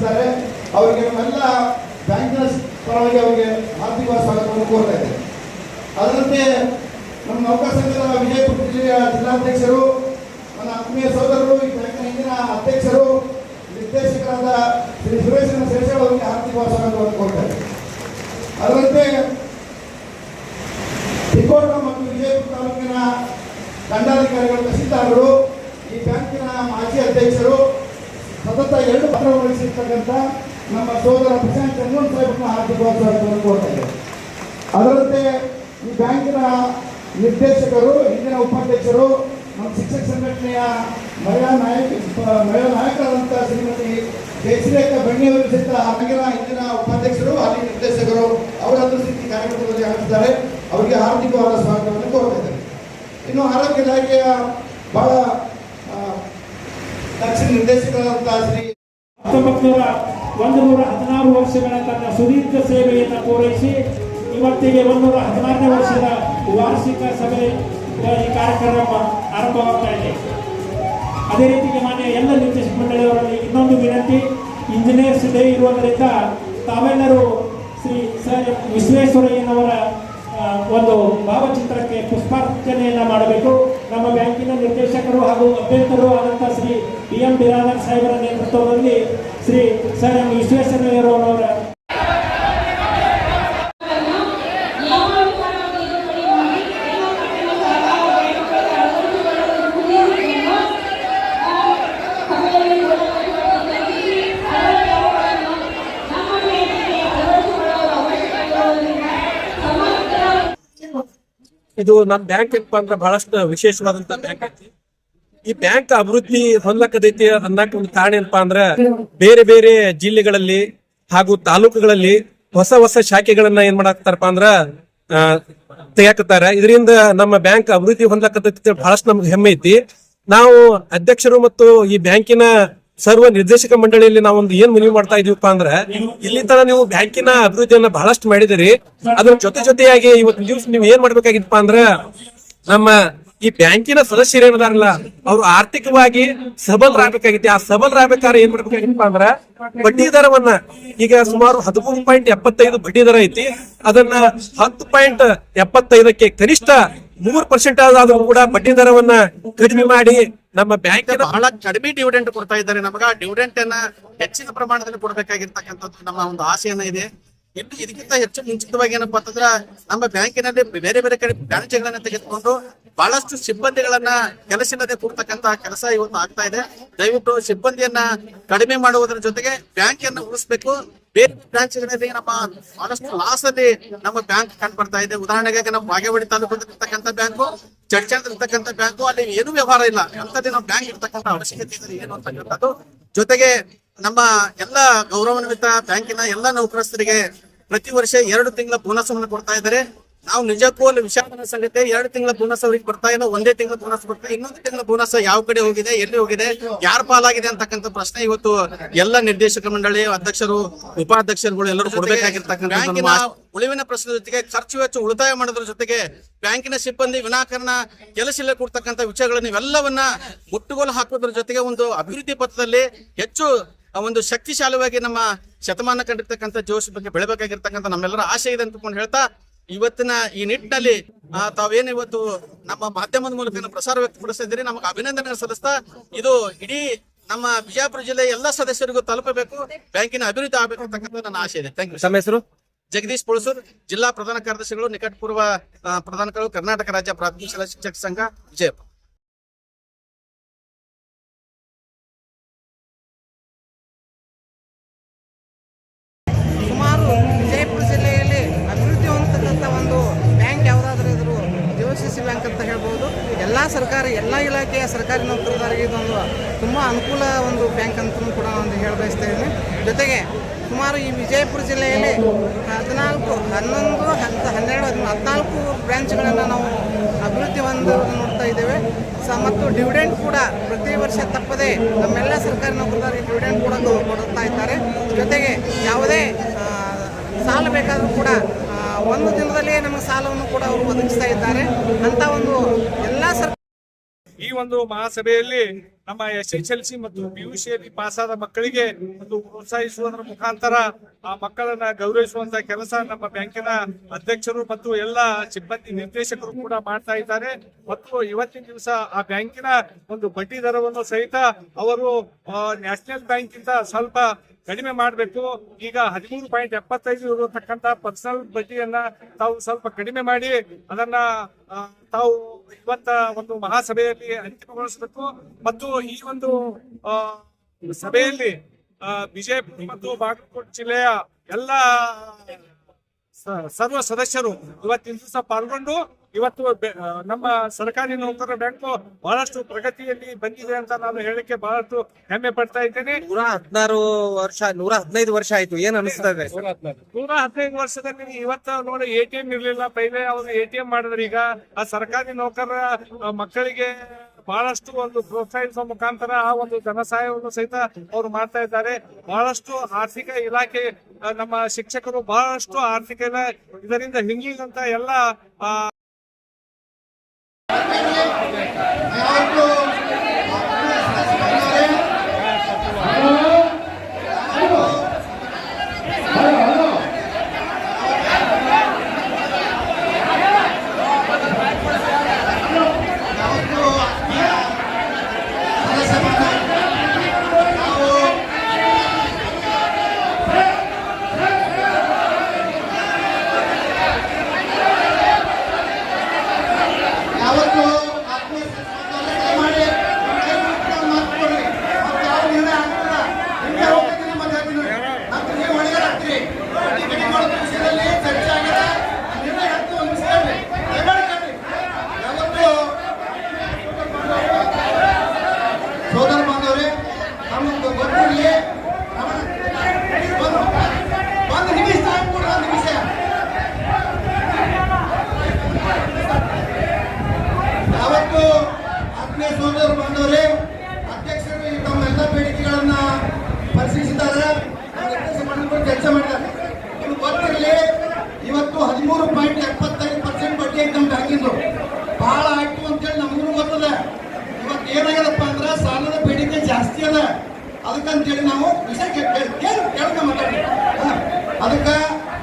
ಸ್ವಾಗತ ಅವರಿಗೆ ನಮ್ಮೆಲ್ಲ ಬ್ಯಾಂಕಿನ ಪರವಾಗಿ ಅವರಿಗೆ ಆರ್ಥಿಕ ಸ್ವಾಗತವನ್ನು ಕೋರ್ತಾ ಇದೆ ಅದರಂತೆ ನಮ್ಮ ನೌಕಾ ಸಂಘದ ವಿಜಯಪುರ ಜಿಲ್ಲೆಯ ಜಿಲ್ಲಾಧ್ಯಕ್ಷರು ನನ್ನ ಆತ್ಮೀಯ ಸಹೋದರರು, ಈ ಬ್ಯಾಂಕಿನ ಹಿಂದಿನ ಅಧ್ಯಕ್ಷರು, ನಿರ್ದೇಶಕರಾದ ಶ್ರೀ ಸುರೇಶನ ಶೇಷಾಳ್ ಅವರಿಗೆ ಆರ್ಥಿಕ ಸ್ವಾಗತವನ್ನು ಕೋರ್ತಾ ಇದೆ ಅದರಂತೆ ತಿಕೋಟ ಮತ್ತು ವಿಜಯಪುರ ತಾಲೂಕಿನ ದಂಡಾಧಿಕಾರಿಗಳು, ತಹಸೀಲ್ದಾರರು, ಈ ಬ್ಯಾಂಕಿನ ಮಾಜಿ ಅಧ್ಯಕ್ಷರು ಸತತ ಎರಡು ಪತ್ರ ವಹಿಸಿರ್ತಕ್ಕಂಥ ನಮ್ಮ ಸೋದರ ಪ್ರಶಾಂತ್ ಚಂದ್ರನ್ ಸಾಹೇಬ್ನ ಹಾರ್ದಿಕವಾದ ಸ್ವಾಗತವನ್ನು ಕೋರ್ತಾ ಅದರಂತೆ ಈ ಬ್ಯಾಂಕಿನ ನಿರ್ದೇಶಕರು ಹಿಂದಿನ ಉಪಾಧ್ಯಕ್ಷರು ನಮ್ಮ ಶಿಕ್ಷಕ ಸಂಘಟನೆಯ ಮಹಿಳಾ ನಾಯಕ ಮಹಿಳಾ ನಾಯಕರಾದಂಥ ಶ್ರೀಮತಿ ಜಯಶ್ರೇಖ ಬಣ್ಣಿಯವರು ಸಹಿತ ಆಗಿನ ಹಿಂದಿನ ಉಪಾಧ್ಯಕ್ಷರು ಅಲ್ಲಿ ನಿರ್ದೇಶಕರು ಅವರ ಸ್ಥಿತಿ ಕಾರ್ಯಕ್ರಮದಲ್ಲಿ ಹಾಕಿದ್ದಾರೆ ಅವರಿಗೆ ಹಾರ್ದಿಕವಾದ ಸ್ವಾಗತವನ್ನು ಕೋರ್ತಾ ಇದ್ದಾರೆ ಇನ್ನು ಆರೋಗ್ಯ ಇಲಾಖೆಯ ಆ, ದಕ್ಷ ನಿರ್ದೇಶಕರಾದಂತಹ ಶ್ರೀ ಹತ್ತೊಂಬತ್ತು ನೂರ ಒಂದು ನೂರ ಹದಿನಾರು ವರ್ಷಗಳ ತನ್ನ ಸುದೀರ್ಘ ಸೇವೆಯನ್ನು ಪೂರೈಸಿ, ಇವತ್ತಿಗೆ ಒಂದೂರ ಹದಿನಾರನೇ ವರ್ಷದ ವಾರ್ಷಿಕ ಸಭೆ ಈ ಕಾರ್ಯಕ್ರಮ ಆರಂಭವಾಗ್ತಾ ಇದೆ. ಅದೇ ರೀತಿಗೆ ಮಾನ್ಯ ಎಲ್ಲ ನಿರ್ದೇಶಕ ಮಂಡಳಿಯವರಲ್ಲಿ ಇನ್ನೊಂದು ವಿನಂತಿ ಇಂಜಿನಿಯರ್ಸ್ ಡೇ ಇರುವುದರಿಂದ ತಾವೆಲ್ಲರೂ ಶ್ರೀ ಸರ್ ವಿಶ್ವೇಶ್ವರಯ್ಯನವರ ಒಂದು ಭಾವಚಿತ್ರಕ್ಕೆ ಪುಷ್ಪಾರ್ಚನೆಯನ್ನು ಮಾಡಬೇಕು. ನಮ್ಮ ಬ್ಯಾಂಕಿನ ನಿರ್ದೇಶಕರು ಹಾಗೂ ಅಭ್ಯರ್ಥರು ಆದಂತಹ ಶ್ರೀ ಬಿ ಎಂ ಬಿರಾದರ್ ಸಾಹೇಬರ ನೇತೃತ್ವದಲ್ಲಿ ಶ್ರೀ ಸರ್ ಎಂ ವಿಶ್ವೇಶ್ವರಯ್ಯರವರ ಇದು ನಮ್ ಬ್ಯಾಂಕ್ ಏನಪ್ಪಾ ಅಂದ್ರೆ ಬಹಳಷ್ಟು ವಿಶೇಷವಾದಂತ ಬ್ಯಾಂಕ್ ಐತಿ ಈ ಬ್ಯಾಂಕ್ ಅಭಿವೃದ್ಧಿ ಹೊಂದಕದೈತಿ ಅನ್ನಕ್ ಒಂದು ಕಾರಣ ಏನಪ್ಪಾ ಅಂದ್ರೆ ಬೇರೆ ಬೇರೆ ಜಿಲ್ಲೆಗಳಲ್ಲಿ ಹಾಗೂ ತಾಲೂಕುಗಳಲ್ಲಿ ಹೊಸ ಹೊಸ ಶಾಖೆಗಳನ್ನ ಏನ್ ಮಾಡಾಕ್ತಾರಪ್ಪ ಅಂದ್ರ ಆ, ತೆಗ್ಯಾಕತ್ತಾರ. ಇದರಿಂದ ನಮ್ಮ ಬ್ಯಾಂಕ್ ಅಭಿವೃದ್ಧಿ ಹೊಂದಕತೈತಿ ಬಹಳಷ್ಟು ನಮ್ಗೆ ಹೆಮ್ಮೆ ಐತಿ. ನಾವು ಅಧ್ಯಕ್ಷರು ಮತ್ತು ಈ ಬ್ಯಾಂಕಿನ ಸರ್ವ ನಿರ್ದೇಶಕ ಮಂಡಳಿಯಲ್ಲಿ ನಾವೊಂದು ಏನ್ ಮನವಿ ಮಾಡ್ತಾ ಇದೀವಪ್ಪ ಅಂದ್ರೆ ಇಲ್ಲಿ ತರ ನೀವು ಬ್ಯಾಂಕಿನ ಅಭಿವೃದ್ಧಿಯನ್ನ ಬಹಳಷ್ಟು ಮಾಡಿದಿರಿ. ಅದ್ರ ಜೊತೆ ಜೊತೆಯಾಗಿ ಇವತ್ತು ದಿವಸ ನೀವು ಏನ್ ಮಾಡ್ಬೇಕಾಗಿತ್ತಪ್ಪ ಅಂದ್ರೆ, ನಮ್ಮ ಈ ಬ್ಯಾಂಕಿನ ಸದಸ್ಯರು ಏನದಾರಲ್ಲ ಅವ್ರು ಆರ್ಥಿಕವಾಗಿ ಸಬಲರಾಗಬೇಕಾಗಿತ್ತು. ಆ ಸಬಲರಾಗಬೇಕಾದ್ರೆ ಏನ್ ಮಾಡ್ಬೇಕಾಗಿತ್ತಪ್ಪ ಅಂದ್ರ, ಬಡ್ಡಿ ದರವನ್ನ ಈಗ ಸುಮಾರು ಹದಿಮೂರು ಪಾಯಿಂಟ್ ಎಪ್ಪತ್ತೈದು ಬಡ್ಡಿ ದರ ಐತಿ. ಅದನ್ನ ಹತ್ತು ಪಾಯಿಂಟ್ ಎಪ್ಪತ್ತೈದಕ್ಕೆ ಕನಿಷ್ಠ ಮೂರ್ ಪರ್ಸೆಂಟ್ ಆದ್ರೂ ಕೂಡ ಬಡ್ಡಿ ದರವನ್ನ ಕಡಿಮೆ ಮಾಡಿ ನಮ್ಮ ಬ್ಯಾಂಕ್ ಬಹಳ ಕಡಿಮೆ ಡಿವಿಡೆಂಟ್ ಕೊಡ್ತಾ ಇದ್ದಾರೆ. ನಮಗ ಡಿವಿಡೆಂಟ್ ಅನ್ನ ಹೆಚ್ಚಿನ ಪ್ರಮಾಣದಲ್ಲಿ ಕೊಡಬೇಕಾಗಿರ್ತಕ್ಕಂಥದ್ದು ನಮ್ಮ ಒಂದು ಆಸೆಯನ್ನ ಇದೆ. ಇನ್ನು ಇದಕ್ಕಿಂತ ಹೆಚ್ಚು ಮುಂಚಿತವಾಗಿ ಏನಪ್ಪಾ ಅಂತಂದ್ರ ನಮ್ಮ ಬ್ಯಾಂಕಿನಲ್ಲಿ ಬೇರೆ ಬೇರೆ ಕಡೆ ಬ್ರಾಂಚ್ಗಳನ್ನ ತೆಗೆದುಕೊಂಡು ಬಹಳಷ್ಟು ಸಿಬ್ಬಂದಿಗಳನ್ನ ಕೆಲಸ ಇಲ್ಲದೆ ಕೆಲಸ ಇವತ್ತು ಆಗ್ತಾ ಇದೆ. ದಯವಿಟ್ಟು ಸಿಬ್ಬಂದಿಯನ್ನ ಕಡಿಮೆ ಮಾಡುವುದರ ಜೊತೆಗೆ ಬ್ಯಾಂಕ್ ಅನ್ನು ಉಳಿಸ್ಬೇಕು. ಬೇರೆ ಬ್ರಾಂಚ್ಗಳಲ್ಲಿ ನಮ್ಮ ಬಹಳಷ್ಟು ಲಾಸ್ ಅಲ್ಲಿ ನಮ್ಮ ಬ್ಯಾಂಕ್ ಕಂಡು ಬರ್ತಾ ಇದೆ. ಉದಾಹರಣೆಗೆ ನಮ್ಮ ಬಾಗೇವಾಡಿ ತಾಲೂಕು ಬ್ಯಾಂಕು ಚಡ್ಚಂದ್ರ ಇರ್ತಕ್ಕಂಥ ಬ್ಯಾಂಕು ಅಲ್ಲಿ ಏನು ವ್ಯವಹಾರ ಇಲ್ಲ. ಅಂತದೇ ನಮ್ಮ ಬ್ಯಾಂಕ್ ಇರ್ತಕ್ಕಂಥ ಅವಶ್ಯಕತೆ ಇದೆ ಏನು ಅಂತಕ್ಕಂಥದ್ದು ಜೊತೆಗೆ ನಮ್ಮ ಎಲ್ಲ ಗೌರವಾನ್ವಿತ ಬ್ಯಾಂಕಿನ ಎಲ್ಲ ನೌಕರಸ್ಥರಿಗೆ ಪ್ರತಿ ವರ್ಷ ಎರಡು ತಿಂಗಳ ಬೋನಸ್ ಅನ್ನು ಕೊಡ್ತಾ ಇದ್ದಾರೆ. ನಾವು ನಿಜಕ್ಕೂ ಅಲ್ಲಿ ವಿಷಾದನ ಸಂಗತಿ ಎರಡು ತಿಂಗಳ ಬೋನಸ್ ಅವ್ರಿಗೆ ಬರ್ತಾ ಇಲ್ಲ ಒಂದೇ ತಿಂಗಳ ಬೋನಸ್ ಬರ್ತಾ ಇನ್ನೊಂದು ತಿಂಗಳ ಬೋನಸ್ ಯಾವ ಕಡೆ ಹೋಗಿದೆ ಎಲ್ಲಿ ಹೋಗಿದೆ ಯಾರ ಪಾಲಾಗಿದೆ ಅಂತಕ್ಕಂಥ ಪ್ರಶ್ನೆ ಇವತ್ತು ಎಲ್ಲ ನಿರ್ದೇಶಕ ಮಂಡಳಿ ಅಧ್ಯಕ್ಷರು ಉಪಾಧ್ಯಕ್ಷರುಗಳು ಎಲ್ಲರೂ ಕೊಡಬೇಕಾಗಿರ್ತಕ್ಕಂಥ ಬ್ಯಾಂಕಿನ ಉಳಿವಿನ ಪ್ರಶ್ನೆ ಜೊತೆಗೆ ಖರ್ಚು ವೆಚ್ಚ ಉಳಿತಾಯ ಮಾಡೋದ್ರ ಜೊತೆಗೆ ಬ್ಯಾಂಕಿನ ಸಿಬ್ಬಂದಿ ವಿನಾಕರಣ ಕೆಲಸ ಇಲ್ಲ ಕೊಡ್ತಕ್ಕಂಥ ವಿಷಯಗಳನ್ನ ಇವೆಲ್ಲವನ್ನ ಮುಟ್ಟುಗೋಲು ಹಾಕೋದ್ರ ಜೊತೆಗೆ ಒಂದು ಅಭಿವೃದ್ಧಿ ಪಥದಲ್ಲಿ ಹೆಚ್ಚು ಒಂದು ಶಕ್ತಿಶಾಲವಾಗಿ ನಮ್ಮ ಶತಮಾನ ಕಂಡಿರ್ತಕ್ಕಂಥ ಜೋಶ್ ಬಗ್ಗೆ ಬೆಳಬೇಕಾಗಿರ್ತಕ್ಕಂಥ ನಮ್ಮೆಲ್ಲರ ಆಶೆ ಇದೆ ಅಂತಕೊಂಡು ಹೇಳ್ತಾ ಇವತ್ತಿನ ಈ ನಿಟ್ಟಿನಲ್ಲಿ ತಾವೇನು ಇವತ್ತು ನಮ್ಮ ಮಾಧ್ಯಮದ ಮೂಲಕ ಪ್ರಸಾರ ವ್ಯಕ್ತಪಡಿಸಿದ್ರಿ ನಮಗೆ ಅಭಿನಂದನೆ ಸಲ್ಲಿಸ್ತಾ ಇದು ಇಡೀ ನಮ್ಮ ಬಿಜಾಪುರ ಜಿಲ್ಲೆಯ ಎಲ್ಲ ಸದಸ್ಯರಿಗೂ ತಲುಪಬೇಕು ಬ್ಯಾಂಕಿನ ಅಭಿವೃದ್ಧಿ ಆಗಬೇಕು ಅಂತಕ್ಕಂಥ ನನ್ನ ಆಶೆ ಇದೆ. ಥ್ಯಾಂಕ್ ಯು ತಮ್ಮ ಹೆಸರು? ಜಗದೀಶ್ ಪುಳಸೂರ್ ಜಿಲ್ಲಾ ಪ್ರಧಾನ ಕಾರ್ಯದರ್ಶಿಗಳು ನಿಕಟಪೂರ್ವ ಪ್ರಧಾನಗಳು ಕರ್ನಾಟಕ ರಾಜ್ಯ ಪ್ರಾಥಮಿಕ ಶಾಲಾ ಶಿಕ್ಷಕ ಸಂಘ ವಿಜಯಪುರ. ಸಿ ಬ್ಯಾಂಕ್ ಅಂತ ಹೇಳ್ಬೋದು. ಎಲ್ಲ ಸರ್ಕಾರಿ, ಎಲ್ಲ ಇಲಾಖೆಯ ಸರ್ಕಾರಿ ನೌಕರರಿಗೆ ಇದೊಂದು ತುಂಬ ಅನುಕೂಲ ಒಂದು ಬ್ಯಾಂಕ್ ಅಂತಲೂ ಕೂಡ ಒಂದು ಹೇಳ ಬಯಸ್ತಾ ಇದ್ದೀನಿ. ಜೊತೆಗೆ ಸುಮಾರು ಈ ವಿಜಯಪುರ ಜಿಲ್ಲೆಯಲ್ಲಿ ಹದಿನಾಲ್ಕು, ಹನ್ನೊಂದು ಹತ್ತು ಹನ್ನೆರಡು ಹದಿನ ಹದಿನಾಲ್ಕು ಬ್ರ್ಯಾಂಚ್ಗಳನ್ನು ನಾವು ಅಭಿವೃದ್ಧಿ ಹೊಂದ ನೋಡ್ತಾ ಇದ್ದೇವೆ. ಸ, ಮತ್ತು ಡಿವಿಡೆಂಟ್ ಕೂಡ ಪ್ರತಿ ವರ್ಷ ತಪ್ಪದೆ ನಮ್ಮೆಲ್ಲ ಸರ್ಕಾರಿ ನೌಕರರಿಗೆ ಡಿವಿಡೆಂಟ್ ಕೂಡ ಕೊಡುತ್ತಾ ಇದ್ದಾರೆ. ಜೊತೆಗೆ ಯಾವುದೇ ಸಾಲ ಬೇಕಾದರೂ ಕೂಡ ಒಂದು ದಿನದಲ್ಲಿ ನಮಗೆ ಸಾಲವನ್ನು ಕೂಡ ಅವರು ಒದಗಿಸ್ತಾ ಇದ್ದಾರೆ. ಅಂತ ಒಂದು ಎಲ್ಲ ಸರ್ಕಾರ ಈ ಒಂದು ಮಹಾಸಭೆಯಲ್ಲಿ ನಮ್ಮ ಎಸ್ ಎಸ್ ಎಲ್ ಸಿ ಮತ್ತು ಪಿ ಯು ಸಿಯಲ್ಲಿ ಪಾಸಾದ ಮಕ್ಕಳಿಗೆ ಒಂದು ಪ್ರೋತ್ಸಾಹಿಸುವುದರ ಮುಖಾಂತರ ಆ ಮಕ್ಕಳನ್ನ ಗೌರವಿಸುವಂತ ಕೆಲಸ ನಮ್ಮ ಬ್ಯಾಂಕಿನ ಅಧ್ಯಕ್ಷರು ಮತ್ತು ಎಲ್ಲ ಸಿಬ್ಬಂದಿ ನಿರ್ದೇಶಕರು ಕೂಡ ಮಾಡ್ತಾ ಇದ್ದಾರೆ. ಮತ್ತು ಇವತ್ತಿನ ದಿವಸ ಆ ಬ್ಯಾಂಕಿನ ಒಂದು ಬಡ್ಡಿ ದರವನ್ನು ಸಹಿತ ಅವರು ನ್ಯಾಷನಲ್ ಬ್ಯಾಂಕಿಂದ ಸ್ವಲ್ಪ ಕಡಿಮೆ ಮಾಡಬೇಕು. ಈಗ ಹದಿಮೂರು ಪಾಯಿಂಟ್ ಎಪ್ಪತ್ತೈದು ಇರತಕ್ಕಂತ ಪರ್ಸನಲ್ ಬಡ್ಡಿಯನ್ನ ತಾವು ಸ್ವಲ್ಪ ಕಡಿಮೆ ಮಾಡಿ, ಅದನ್ನ ತಾವು ಇವತ್ತ ಒಂದು ಮಹಾಸಭೆಯಲ್ಲಿ ಅಂತಿಮಗೊಳಿಸಬೇಕು ಮತ್ತು ಈ ಒಂದು ಸಭೆಯಲ್ಲಿ ಬಿಜೆಪಿ ಮತ್ತು ಬಾಗಲಕೋಟೆ ಜಿಲ್ಲೆಯ ಎಲ್ಲ ಸರ್ವ ಸದಸ್ಯರು ಇವತ್ತಿನ ದಿವಸ ಪಾಲ್ಗೊಂಡು ಇವತ್ತು ಬೆ- ನಮ್ಮ ಸರ್ಕಾರಿ ನೌಕರರ ಬ್ಯಾಂಕು ಬಹಳಷ್ಟು ಪ್ರಗತಿಯಲ್ಲಿ ಬಂದಿದೆ ಅಂತ ನಾನು ಹೇಳಕ್ಕೆ ಬಹಳಷ್ಟು ಹೆಮ್ಮೆ ಪಡ್ತಾ ಇದ್ದೇನೆ. ನೂರ ಹದಿನಾರು ವರ್ಷ ನೂರ ಹದಿನೈದು ವರ್ಷ ಆಯ್ತು. ಏನ್ ಅನಿಸ್ತಾ ಇದೆ? ನೂರ ಹದಿನೈದು ವರ್ಷದಲ್ಲಿ ಇವತ್ತು ನೋಡಿ ಎ ಟಿ ಎಂ ಇರ್ಲಿಲ್ಲ. ಪೈಲೆ ಅವರು ಎ ಟಿ ಎಂ ಮಾಡಿದ್ರೆ. ಈಗ ಆ ಸರ್ಕಾರಿ ನೌಕರರ ಮಕ್ಕಳಿಗೆ ಬಹಳಷ್ಟು ಒಂದು ಪ್ರೋತ್ಸಾಹಿಸುವ ಮುಖಾಂತರ ಆ ಒಂದು ಧನ ಸಹಾಯವನ್ನು ಸಹಿತ ಅವರು ಮಾಡ್ತಾ ಇದ್ದಾರೆ. ಬಹಳಷ್ಟು ಆರ್ಥಿಕ ಇಲಾಖೆ ನಮ್ಮ ಶಿಕ್ಷಕರು ಬಹಳಷ್ಟು ಆರ್ಥಿಕ ಇದರಿಂದ ಇದರಿಂದ ಹಿಂಗಿದಂತ ಎಲ್ಲ ಆ, ಯಾವತ್ತು ಯಾವತ್ತು ಆತ್ಮೀಯ ಸಂಸ್ಥೆಗಳನ್ನ ದಯಮಾಡಿ ಕೈ ಮುಗ್ದು ಮಾತು ಕೊಡ್ರಿ. ಮತ್ತೆ ಯಾವ ನಿರ್ಣಯ ಆಗ್ತದ? ನಿಮ್ಗೆ ಹೋಗ್ತೀನಿ ಮತ್ತೆ ಹೇಳ್ತೀನಿ. ಮತ್ತೆ ನೀವು ಹೊಣೆಗಾರಾಗ್ತೀರಿ. ಈ ಕಡಿಮೆ ಮಾಡೋ ವಿಷಯದಲ್ಲಿ ಚರ್ಚೆ ಆಗಿದೆ. ಆ ನಿರ್ಣಯ ಆಗ್ತದೆ ಒಂದು ವಿಷಯದಲ್ಲಿ. ದಯಮಾಡಿ ಕೇಳ್ರಿ. ಯಾವತ್ತು ಸೋದರ ಬಾಂಧವರೇ ನಮ್ಮೊಂದು ಗೊತ್ತಿರಲಿ ಒಂದು ನಿಮಿಷ ಕೊಡ್ರಿ, ಒಂದು ನಿಮಿಷ. ಯಾವತ್ತು ಆತ್ಮೀಯ ಸೋದರ ಬಾಂಧವರೇ ಅಧ್ಯಕ್ಷರು ಈ ತಮ್ಮೆಲ್ಲ ಬೇಡಿಕೆಗಳನ್ನ ಪರಿಶೀಲಿಸಿದ್ದಾರೆ. ಚರ್ಚೆ ಮಾಡಿದ್ದಾರೆ ನಿಮ್ಗೆ ಗೊತ್ತಿರಲಿ ಇವತ್ತು ಹದಿಮೂರು ಪಾಯಿಂಟ್ ಎಪ್ಪತ್ತೈದು ಪರ್ಸೆಂಟ್ ಬಡ್ಡಿ ಐತೆ ನಮ್ಮ ಬ್ಯಾಂಕಿಂದು. ಬಹಳ ಆಯ್ತು ಅಂತೇಳಿ ನಮಗೂ ಗೊತ್ತದೆ. ಇವತ್ತು ಏನಾಗ್ಯದಪ್ಪ ಸಾಲದ ಬೇಡಿಕೆ ಜಾಸ್ತಿ ಅದ. ಅದಕ್ಕಂತೇಳಿ ನಾವು ವಿಷಯ ಕೇಳ್ಕೊಂಡ್ ಮಾತಾಡಿ ಅದಕ್ಕೆ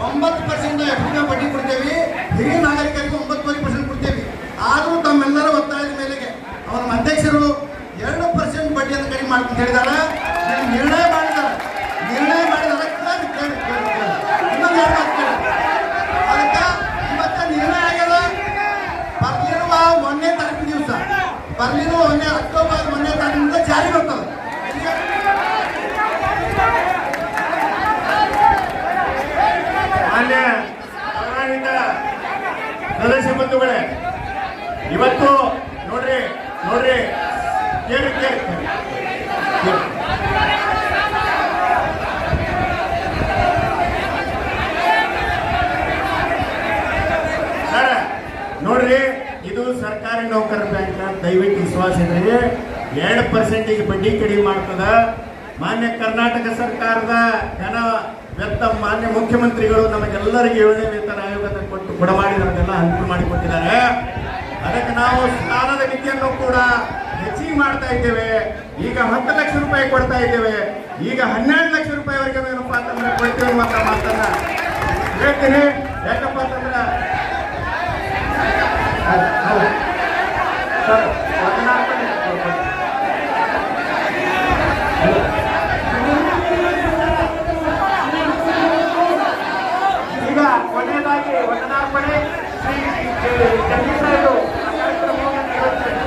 ಒಂಬತ್ತು ಪರ್ಸೆಂಟ್ ಎಫ್ ಬಡ್ಡಿ ಕೊಡ್ತೇವೆ. ಹಿರಿಯ ನಾಗರಿಕರಿಗೆ ಒಂಬತ್ತುವರೆ ಪರ್ಸೆಂಟ್ ಕೊಡ್ತೇವೆ. ಆದರೂ ತಮ್ಮೆಲ್ಲರ ಒತ್ತಾಯದ ಮೇಲೆಗೆ ಅವರ ಅಧ್ಯಕ್ಷರು ಎರಡು ಪರ್ಸೆಂಟ್ ಬಡ್ಡಿಯನ್ನು ಕಡಿಮೆ ಮಾಡ್ಕೊಂಡು ಹೇಳಿದ್ದಾರೆ ನೀವು ನಿರ್ಣಯ ಮಾಡಿದ್ದಾರೆ ನಿರ್ಣಯ ಮಾಡಿದ ಇನ್ನೊಂದು ಎರಡು ಮಾತು ಸದಸ್ಯ ಬಂಧುಗಳೇ ಇವತ್ತು ನೋಡ್ರಿ ನೋಡ್ರಿ ಕೇಳಿ ಕೇಳಿ ಕೇಳಿ. ಸರ್ ನೋಡ್ರಿ ಇದು ಸರ್ಕಾರಿ ನೌಕರರ ಬ್ಯಾಂಕ್ ಇದ್ರಿ ಎರಡು ಪರ್ಸೆಂಟಿಗೆ ಬಡ್ಡಿ ಕಡಿಮೆ ಮಾಡ್ತದ. ಮಾನ್ಯ ಕರ್ನಾಟಕ ಸರ್ಕಾರದ ಜನ ವ್ಯಕ್ತ ಮಾನ್ಯ ಮುಖ್ಯಮಂತ್ರಿಗಳು ನಮಗೆಲ್ಲರಿಗೆ ಏಳನೇ ವೇತನ ಆಯೋಗದ ಕೊಟ್ಟು ಕೊಡಮಾಡಿ ನಮಗೆಲ್ಲ ಅನುಕೂಲ ಮಾಡಿಕೊಟ್ಟಿದ್ದಾರೆ. ಅದಕ್ಕೆ ನಾವು ಸ್ನಾನದ ಮಿತಿಯನ್ನು ಕೂಡ ಹೆಚ್ಚಿಗೆ ಮಾಡ್ತಾ ಇದ್ದೇವೆ. ಈಗ ಹತ್ತು ಲಕ್ಷ ರೂಪಾಯಿ ಕೊಡ್ತಾ ಇದ್ದೇವೆ. ಈಗ ಹನ್ನೆರಡು ಲಕ್ಷ ರೂಪಾಯಿವರೆಗೆ ಏನಪ್ಪಾ ಅಂತಂದ್ರೆ ಕೊಡ್ತೀವಿ ಅನ್ನುವಂಥ ಮಾತನ್ನ ಹೇಳ್ತೀನಿ. ಯಾಕಪ್ಪ ಅಂತಂದ್ರೆ ಹೌದು, ಹೌದು. ಸರ್, ಹದಿನಾಲ್ಕನೇ ಈಗ ಕೊನೆಯದಾಗಿ ವಂದನಾರ್ಪಣೆ ಶ್ರೀ ಜಗದೀಶ್ ಸಾಹೇಬರು ಕಾರ್ಯಕ್ರಮವನ್ನು ನಡೆಸ್ತಾರೆ.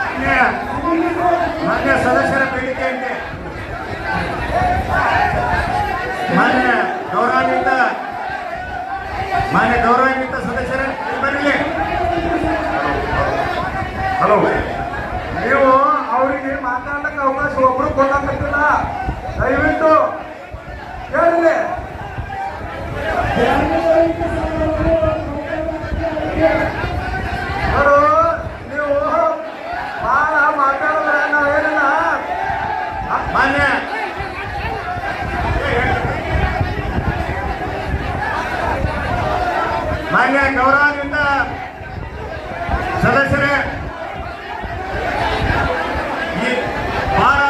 ಮಾನ್ಯ- ಮಾನ್ಯ ಸದಸ್ಯರ ಬೇಡಿಕೆಯಂತೆ ಮಾನ್ಯ ಗೌರವಾನ್ವಿತ ಮಾನ್ಯ ಗೌರವಾನ್ವಿತ ಸದಸ್ಯರೇ ಬರಲಿ. ಹಲೋ. ನೀವು ಅವರಿಗೆ ಮಾತಾಡಕ್ಕೆ ಅವಕಾಶ ಒಬ್ರು ಕೊಡಕ್ಕಿಲ್ಲ ದಯವಿಟ್ಟು ಕೇಳಲಿ ನೋಡು ನೀವು ಬಹಳ ಮಾತಾಡಿದ್ರೆ ನಾವೇನಿಲ್ಲ ಮಾನ್ಯ ಮಾನ್ಯ ಗೌರವಾನ್ವಿತ ಸದಸ್ಯರೇ ಈ ಬಹಳ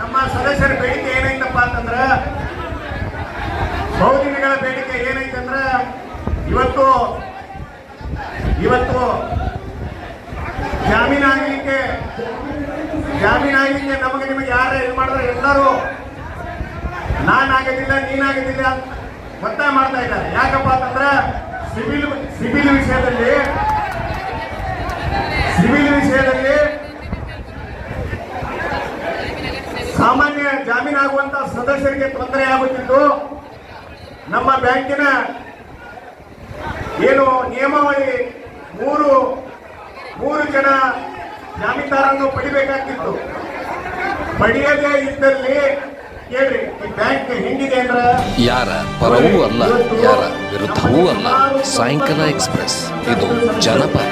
ನಮ್ಮ ಸದಸ್ಯರ ಬೇಡಿಕೆ ಏನೈತಪ್ಪ ಅಂತಂದ್ರ ಬಹುದಿನಗಳ ಬೇಡಿಕೆ ಏನೈತಂದ್ರ ಇವತ್ತು ಇವತ್ತು ಜಾಮೀನಾಗಲಿಕ್ಕೆ ಜಾಮೀನಾಗಲಿಕ್ಕೆ ನಮಗೆ ನಿಮಗೆ ಯಾರೇ ಇದು ಮಾಡಿದ್ರೆ ಎಲ್ಲರೂ ನಾನಾಗೋದಿಲ್ಲ ನೀನಾಗೋದಿಲ್ಲ ಒತ್ತಾಯ ಮಾಡ್ತಾ ಇದ್ದಾರೆ. ಯಾಕಪ್ಪ ಅಂತಂದ್ರೆ ಸಿವಿಲ್ ಸಿವಿಲ್ ವಿಷಯದಲ್ಲಿ ಸಿವಿಲ್ ವಿಷಯದಲ್ಲಿ ಸಾಮಾನ್ಯ ಜಾಮೀನಾಗುವಂತ ಸದಸ್ಯರಿಗೆ ತೊಂದರೆ ಆಗುತ್ತಿದ್ದು, ನಮ್ಮ ಬ್ಯಾಂಕಿನ ಏನು ನಿಯಮಾವಳಿ ಮೂರು ಮೂರು ಜನ ಜಾಮೀನ್ದಾರನ್ನು ಪಡಿಬೇಕಾಗಿತ್ತು ಪಡೆಯದೇ ಇದ್ದಲ್ಲಿ ಕೇಳಿ ಈ ಬ್ಯಾಂಕ್ ಹೆಂಗಿದೆ ಅಂದ್ರ? ಯಾರ ಪರವೂ ಅಲ್ಲ ಯಾರ ವಿರುದ್ಧವೂ ಅಲ್ಲ. ಸಾಯಂಕಾಲ ಎಕ್ಸ್ಪ್ರೆಸ್ ಇದು ಜನಪದ